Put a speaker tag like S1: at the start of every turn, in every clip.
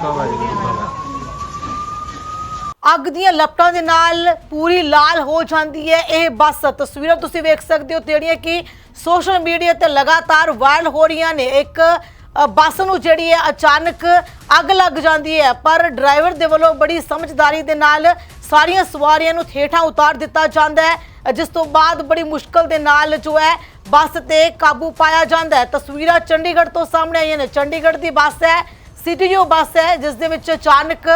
S1: ਖਾਲਸਾ ਜੀ ਕਾ
S2: ਅੱਗ ਦੀਆਂ ਲਪਟਾਂ ਦੇ ਨਾਲ ਪੂਰੀ ਲਾਲ ਹੋ ਜਾਂਦੀ ਹੈ। ਇਹ ਬੱਸ ਤਸਵੀਰਾਂ ਤੁਸੀਂ ਵੇਖ ਸਕਦੇ ਹੋ ਜਿਹੜੀਆਂ ਕਿ ਸੋਸ਼ਲ ਮੀਡੀਆ ਤੇ ਲਗਾਤਾਰ ਵਾਇਰਲ ਹੋ ਰਹੀਆਂ ਨੇ। ਇੱਕ ਅ, ਬੱਸ ਨੂੰ ਜਿਹੜੀ ਹੈ ਅਚਾਨਕ ਅੱਗ ਲੱਗ ਜਾਂਦੀ ਹੈ ਪਰ ਡਰਾਈਵਰ ਦੇ ਵੱਲੋਂ ਬੜੀ ਸਮਝਦਾਰੀ ਦੇ ਨਾਲ ਸਾਰੀਆਂ ਸਵਾਰੀਆਂ ਨੂੰ ਠੇਠਾਂ ਉਤਾਰ ਦਿੱਤਾ ਜਾਂਦਾ ਹੈ। ਜਿਸ ਤੋਂ ਬਾਅਦ ਬੜੀ ਮੁਸ਼ਕਲ ਦੇ ਨਾਲ ਜੋ ਹੈ ਬੱਸ ਤੇ ਕਾਬੂ ਪਾਇਆ ਜਾਂਦਾ ਹੈ। ਤਸਵੀਰਾਂ ਚੰਡੀਗੜ੍ਹ ਤੋਂ ਸਾਹਮਣੇ ਆਈਆਂ ਨੇ। ਚੰਡੀਗੜ੍ਹ ਦੀ ਬੱਸ ਹੈ ਸੀਟੀਯੂ ਬੱਸ ਹੈ, ਜਿਸ ਦੇ ਵਿੱਚ ਅਚਾਨਕ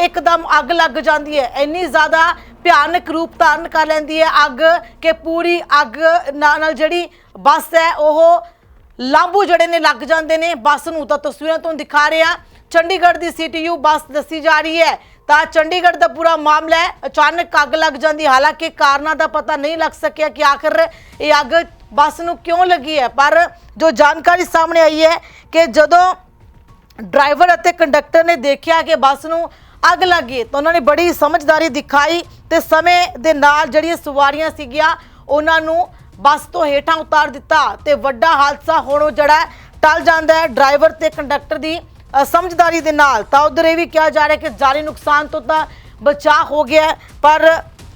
S2: ਇੱਕਦਮ ਅੱਗ ਲੱਗ ਜਾਂਦੀ ਹੈ। ਇੰਨੀ ਜ਼ਿਆਦਾ ਭਿਆਨਕ ਰੂਪ ਧਾਰਨ ਕਰ ਲੈਂਦੀ ਹੈ ਅੱਗ ਕਿ ਪੂਰੀ ਅੱਗ ਨਾਲ ਨਾਲ ਜਿਹੜੀ ਬੱਸ ਹੈ, ਉਹ ਲਾਂਬੂ ਜਿਹੜੇ ਨੇ ਲੱਗ ਜਾਂਦੇ ਨੇ। ਬੱਸ ਨੂੰ ਤਾਂ ਤਸਵੀਰਾਂ ਤੋਂ ਦਿਖਾ ਰਹੇ। ਹਾਂ ਚੰਡੀਗੜ੍ਹ ਦੀ ਸੀਟੀਯੂ ਬੱਸ ਦੱਸੀ ਜਾ ਰਹੀ ਹੈ। ਤਾਂ ਚੰਡੀਗੜ੍ਹ ਦਾ ਪੂਰਾ ਮਾਮਲਾ ਹੈ, ਅਚਾਨਕ ਅੱਗ ਲੱਗ ਜਾਂਦੀ ਹਾਲਾਂਕਿ ਕਾਰਨਾਂ ਦਾ ਪਤਾ ਨਹੀਂ ਲੱਗ ਸਕਿਆ ਕਿ ਆਖਰ ਇਹ ਅੱਗ ਬੱਸ ਨੂੰ ਕਿਉਂ ਲੱਗੀ ਹੈ, ਪਰ ਜੋ ਜਾਣਕਾਰੀ ਸਾਹਮਣੇ ਆਈ ਹੈ ਕਿ ਜਦੋਂ ਡਰਾਈਵਰ ਅਤੇ ਕੰਡਕਟਰ ਨੇ ਦੇਖਿਆ ਕਿ ਬੱਸ ਨੂੰ ਅੱਗ ਲੱਗੀ ਤਾਂ ਉਹਨਾਂ ਨੇ ਬੜੀ ਸਮਝਦਾਰੀ ਦਿਖਾਈ ਤੇ ਸਮੇਂ ਦੇ ਨਾਲ ਜਿਹੜੀਆਂ ਸਵਾਰੀਆਂ ਸੀਗੀਆਂ ਉਹਨਾਂ ਨੂੰ ਬੱਸ ਤੋਂ ਹੇਠਾਂ ਉਤਾਰ ਦਿੱਤਾ ਤੇ ਵੱਡਾ ਹਾਦਸਾ ਹੋਣੋਂ ਜਿਹੜਾ ਟਲ ਜਾਂਦਾ ਹੈ। ਡਰਾਈਵਰ ਤੇ ਕੰਡਕਟਰ ਦੀ ਸਮਝਦਾਰੀ ਦੇ ਨਾਲ ਤਾਂ ਉਧਰ ਇਹ ਵੀ ਕਿਹਾ ਜਾ ਰਿਹਾ ਕਿ ਜਾਨੀ ਨੁਕਸਾਨ ਤੋਂ ਤਾਂ ਬਚਾਅ ਹੋ ਗਿਆ ਪਰ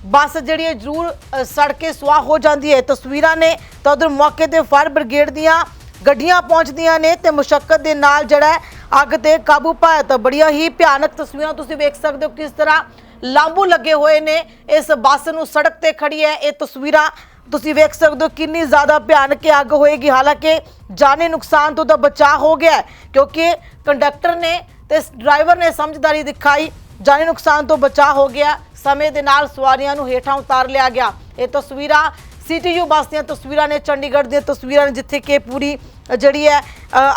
S2: ਬੱਸ ਜਿਹੜੀ ਹੈ ਜ਼ਰੂਰ ਅ, ਸੜ ਕੇ ਸੁਆਹ ਹੋ ਜਾਂਦੀ ਹੈ। ਤਸਵੀਰਾਂ ਨੇ ਤਾਂ ਉਧਰ ਮੌਕੇ ਤੇ ਫਾਇਰ ਬ੍ਰਿਗੇਡ ਦੀਆਂ ਗੱਡੀਆਂ ਪਹੁੰਚਦੀਆਂ ਨੇ ਤੇ ਮੁਸ਼ਕਲ ਦੇ ਨਾਲ ਜਿਹੜਾ ਅੱਗ ਤੇ ਕਾਬੂ ਪਾਇਆ ਤਾਂ ਬੜੀਆਂ ਹੀ ਭਿਆਨਕ ਤਸਵੀਰਾਂ ਤੁਸੀਂ ਵੇਖ ਸਕਦੇ ਹੋ ਕਿਸ ਤਰ੍ਹਾਂ ਲਾਂਬੂ ਲੱਗੇ ਹੋਏ ਨੇ। ਇਸ ਬੱਸ ਨੂੰ ਸੜਕ ਤੇ ਖੜੀ ਹੈ। ਇਹ ਤਸਵੀਰਾਂ ਤੁਸੀਂ ਵੇਖ ਸਕਦੇ ਹੋ ਕਿੰਨੀ ਜ਼ਿਆਦਾ ਭਿਆਨਕ ਅੱਗ ਹੋਏਗੀ। ਹਾਲਾਂਕਿ ਜਾਨੀ ਨੁਕਸਾਨ ਤੋਂ ਤਾਂ ਬਚਾਅ ਹੋ ਗਿਆ ਕਿਉਂਕਿ ਕੰਡਕਟਰ ਨੇ ਤੇ ਡਰਾਈਵਰ ਨੇ ਸਮਝਦਾਰੀ ਦਿਖਾਈ। ਜਾਨੀ ਨੁਕਸਾਨ ਤੋਂ ਬਚਾਅ ਹੋ ਗਿਆ। ਸਮੇਂ ਦੇ ਨਾਲ ਸਵਾਰੀਆਂ ਨੂੰ ਹੇਠਾਂ ਉਤਾਰ ਲਿਆ ਗਿਆ। ਇਹ ਤਸਵੀਰਾਂ ਸੀਟੀਯੂ ਬੱਸ ਦੀਆਂ ਤਸਵੀਰਾਂ ਨੇ, ਚੰਡੀਗੜ੍ਹ ਦੀਆਂ ਤਸਵੀਰਾਂ ਨੇ, ਜਿੱਥੇ ਕਿ ਪੂਰੀ ਜਿਹੜੀ ਹੈ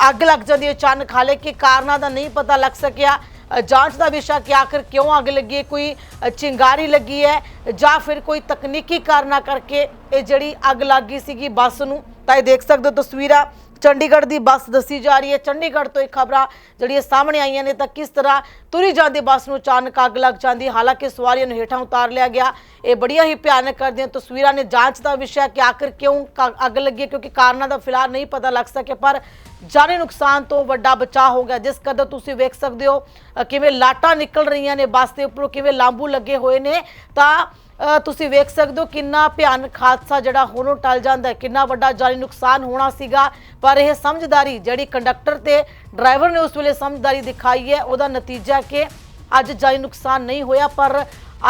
S2: ਅੱਗ ਲੱਗ ਜਾਂਦੀ ਹੈ, ਅਚਾਨਕ ਹਾਲੇ ਕਿ ਕਾਰਨਾਂ ਦਾ ਨਹੀਂ ਪਤਾ ਲੱਗ ਸਕਿਆ। ਜਾਂਚ ਦਾ ਵਿਸ਼ਾ ਕਿ ਆਖਰ ਕਿਉਂ ਅੱਗ ਲੱਗੀ ਹੈ, ਕੋਈ ਚਿੰਗਾਰੀ ਲੱਗੀ ਹੈ ਜਾਂ ਫਿਰ ਕੋਈ ਤਕਨੀਕੀ ਕਾਰਨਾਂ ਕਰਕੇ ਇਹ ਜਿਹੜੀ ਅੱਗ ਲੱਗੀ ਸੀਗੀ ਬੱਸ ਨੂੰ, ਤਾਂ ਇਹ ਦੇਖ ਸਕਦੇ ਹੋ ਤਸਵੀਰਾਂ। ਚੰਡੀਗੜ੍ਹ ਦੀ ਬੱਸ ਦੱਸੀ ਜਾ ਰਹੀ ਹੈ। ਚੰਡੀਗੜ੍ਹ ਤੋਂ ਇਹ ਖਬਰਾਂ ਜਿਹੜੀਆਂ ਸਾਹਮਣੇ ਆਈਆਂ ਨੇ ਤਾਂ ਕਿਸ ਤਰ੍ਹਾਂ ਤੁਰੀ ਜਾਂਦੀ ਬੱਸ ਨੂੰ ਅਚਾਨਕ ਅੱਗ ਲੱਗ ਜਾਂਦੀ ਹਾਲਾਂਕਿ ਸਵਾਰੀਆਂ ਨੂੰ ਹੇਠਾਂ ਉਤਾਰ ਲਿਆ ਗਿਆ। ਇਹ ਬੜੀਆਂ ਹੀ ਭਿਆਨਕ ਕਰਦੀਆਂ ਤਸਵੀਰਾਂ ਨੇ। ਜਾਂਚ ਦਾ ਵਿਸ਼ਾ ਕਿ ਆਖਰ ਕਿਉਂ ਕ- ਅੱਗ ਲੱਗੀ ਕਿਉਂਕਿ ਕਾਰਨਾਂ ਦਾ ਫਿਲਹਾਲ ਨਹੀਂ ਪਤਾ ਲੱਗ ਸਕਿਆ, ਪਰ ਜਾਨੀ ਨੁਕਸਾਨ ਤੋਂ ਵੱਡਾ ਬਚਾਅ ਹੋ ਗਿਆ। ਜਿਸ ਕਦਰ ਤੁਸੀਂ ਵੇਖ ਸਕਦੇ ਹੋ ਕਿਵੇਂ ਲਾਟਾਂ ਨਿਕਲ ਰਹੀਆਂ ਨੇ ਬੱਸ ਦੇ ਉੱਪਰੋਂ, ਕਿਵੇਂ ਲਾਂਬੂ ਲੱਗੇ ਹੋਏ ਨੇ, ਤਾਂ ਤੁਸੀਂ ਵੇਖ ਸਕਦੇ ਹੋ ਕਿੰਨਾ ਭਿਆਨਕ ਹਾਦਸਾ ਜਿਹੜਾ ਹੋਣੋਂ ਟਲ ਜਾਂਦਾ ਹੈ, ਕਿੰਨਾ ਵੱਡਾ ਜਾਨੀ ਨੁਕਸਾਨ ਹੋਣਾ ਸੀਗਾ। ਪਰ ਇਹ ਸਮਝਦਾਰੀ ਜਿਹੜੀ ਕੰਡਕਟਰ ਤੇ ਡਰਾਈਵਰ ਨੇ ਉਸ ਵੇਲੇ ਸਮਝਦਾਰੀ ਦਿਖਾਈ ਹੈ, ਉਹਦਾ ਨਤੀਜਾ ਕਿ ਅੱਜ ਜਾਨੀ ਨੁਕਸਾਨ ਨਹੀਂ ਹੋਇਆ, ਪਰ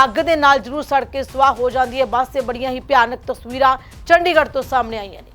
S2: ਅੱਗ ਦੇ ਨਾਲ ਜ਼ਰੂਰ ਸੜ ਕੇ ਸੁਆਹ ਹੋ ਜਾਂਦੀ ਹੈ। ਬੱਸ ਤੇ ਬੜੀਆਂ ਹੀ ਭਿਆਨਕ ਤਸਵੀਰਾਂ ਚੰਡੀਗੜ੍ਹ ਤੋਂ ਸਾਹਮਣੇ ਆਈਆਂ ਨੇ।